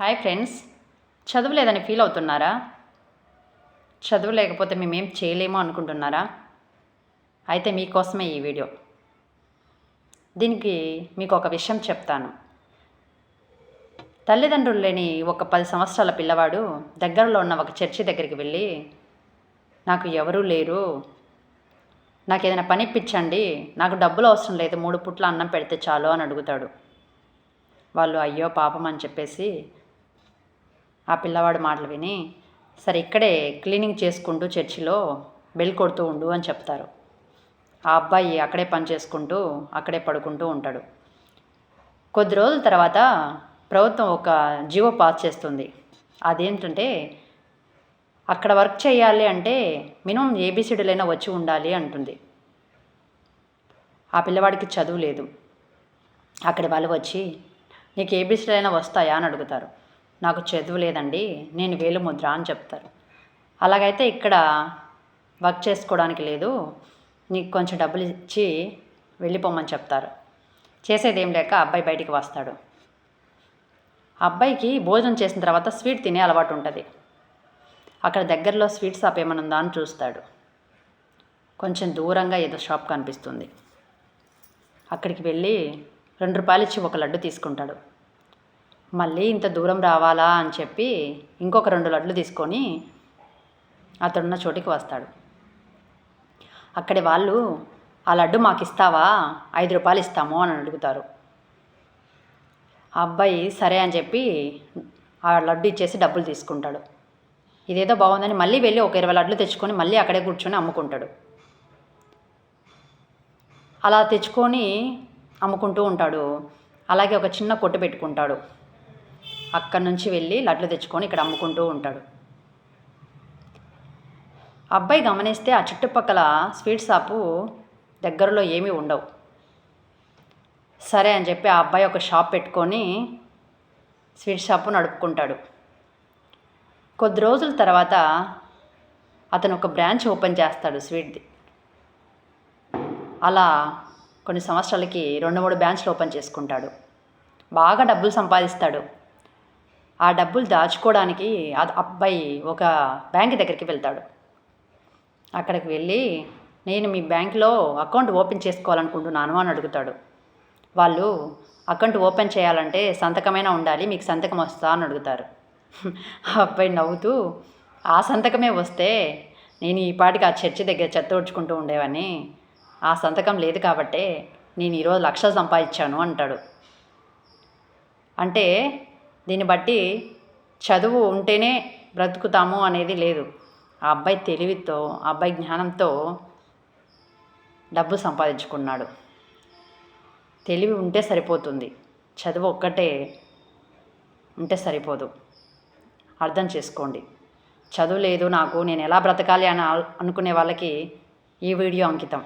Hi friends చదువు లేదని feel అవుతున్నారా? చదువు లేకపోతే మేమేం చేయలేము అనుకుంటున్నారా? అయితే మీకోసమే ఈ వీడియో. దీనికి మీకు ఒక విషయం చెప్తాను. తల్లిదండ్రులు లేని ఒక పది సంవత్సరాల పిల్లవాడు దగ్గరలో ఉన్న ఒక చర్చి దగ్గరికి వెళ్ళి నాకు ఎవరూ లేరు. నాకు ఏదైనా పని ఇప్పించండి. నాకు డబ్బులు అవసరం లేదు. మూడు పుట్ల అన్నం పెడితే చాలు అని అడుగుతాడు. వాళ్ళు అయ్యో పాపం అని చెప్పేసి ఆ పిల్లవాడు మాటలు విని సరే ఇక్కడే క్లీనింగ్ చేసుకుంటూ చర్చిలో బెల్ కొడుతూ ఉండు అని చెప్తారు. ఆ అబ్బాయి అక్కడే పని చేసుకుంటూ అక్కడే పడుకుంటూ ఉంటాడు. కొద్ది రోజుల తర్వాత ప్రభుత్వం ఒక జీవో పాస్ చేస్తుంది. అదేంటంటే అక్కడ వర్క్ చేయాలి అంటే మినిమం ఏబిసిడీలైనా వచ్చి ఉండాలి అంటుంది. ఆ పిల్లవాడికి చదువు లేదు. అక్కడి వాళ్ళు వచ్చి నీకు ఏబిసిడీలు అయినా వస్తాయా అని అడుగుతారు. నాకు చదువు లేదండి నేను వేలు ముద్ర అని చెప్తారు. అలాగైతే ఇక్కడ వర్క్ చేసుకోవడానికి లేదు నీకు కొంచెం డబ్బులు ఇచ్చి వెళ్ళిపోమని చెప్తారు. చేసేది ఏం లేక అబ్బాయి బయటికి వస్తాడు. అబ్బాయికి భోజనం చేసిన తర్వాత స్వీట్ తినే అలవాటు ఉంటుంది. అక్కడ దగ్గరలో స్వీట్ షాప్ ఏమైనా ఉందా అని చూస్తాడు. కొంచెం దూరంగా ఏదో షాప్ కనిపిస్తుంది. అక్కడికి వెళ్ళి రెండు రూపాయలు ఇచ్చి ఒక లడ్డు తీసుకుంటాడు. మళ్ళీ ఇంత దూరం రావాలా అని చెప్పి ఇంకొక రెండు లడ్లు తీసుకొని అతడున్న చోటికి వస్తాడు. అక్కడి వాళ్ళు ఆ లడ్డు మాకు ఇస్తావా ఐదు రూపాయలు ఇస్తాము అని అడుగుతారు. ఆ అబ్బాయి సరే అని చెప్పి ఆ లడ్డు ఇచ్చేసి డబ్బులు తీసుకుంటాడు. ఇదేదో బాగుందని మళ్ళీ వెళ్ళి ఒక ఇరవై లడ్లు తెచ్చుకొని మళ్ళీ అక్కడే కూర్చొని అమ్ముకుంటాడు. అలా తెచ్చుకొని అమ్ముకుంటూ ఉంటాడు. అలాగే ఒక చిన్న కొట్టు పెట్టుకుంటాడు. అక్కడి నుంచి వెళ్ళి లడ్లు తెచ్చుకొని ఇక్కడ అమ్ముకుంటూ ఉంటాడు. అబ్బాయి గమనిస్తే ఆ చుట్టుపక్కల స్వీట్ షాపు దగ్గరలో ఏమీ ఉండవు. సరే అని చెప్పి ఆ అబ్బాయి ఒక షాప్ పెట్టుకొని స్వీట్ షాపు నడుపుకుంటాడు. కొద్ది రోజుల తర్వాత అతను ఒక బ్రాంచ్ ఓపెన్ చేస్తాడు స్వీట్ది. అలా కొన్ని సంవత్సరాలకి రెండు మూడు బ్రాంచ్లు ఓపెన్ చేసుకుంటాడు. బాగా డబ్బులు సంపాదిస్తాడు. ఆ డబ్బులు దాచుకోవడానికి అబ్బాయి ఒక బ్యాంక్ దగ్గరికి వెళ్తాడు. అక్కడికి వెళ్ళి నేను మీ బ్యాంక్లో అకౌంట్ ఓపెన్ చేసుకోవాలనుకుంటున్నాను అని అడుగుతాడు. వాళ్ళు అకౌంట్ ఓపెన్ చేయాలంటే సంతకమైనా ఉండాలి మీకు సంతకం వస్తా అని అడుగుతారు. ఆ అబ్బాయి నవ్వుతూ ఆ సంతకమే వస్తే నేను ఈ పాటికి ఆ చర్చి దగ్గర చెత్త ఊడ్చుకుంటూ ఉండేవాడిని ఆ సంతకం లేదు కాబట్టే నేను ఈరోజు లక్ష సంపాదించాను అంటాడు. అంటే దీన్ని బట్టి చదువు ఉంటేనే బ్రతుకుతాము అనేది లేదు. ఆ అబ్బాయి తెలివితో ఆ అబ్బాయి జ్ఞానంతో డబ్బు సంపాదించుకున్నాడు. తెలివి ఉంటే సరిపోతుంది. చదువు ఒక్కటే ఉంటే సరిపోదు. అర్థం చేసుకోండి. చదువు లేదు నాకు నేను ఎలా బ్రతకాలి అని అనుకునే వాళ్ళకి ఈ వీడియో అంకితం.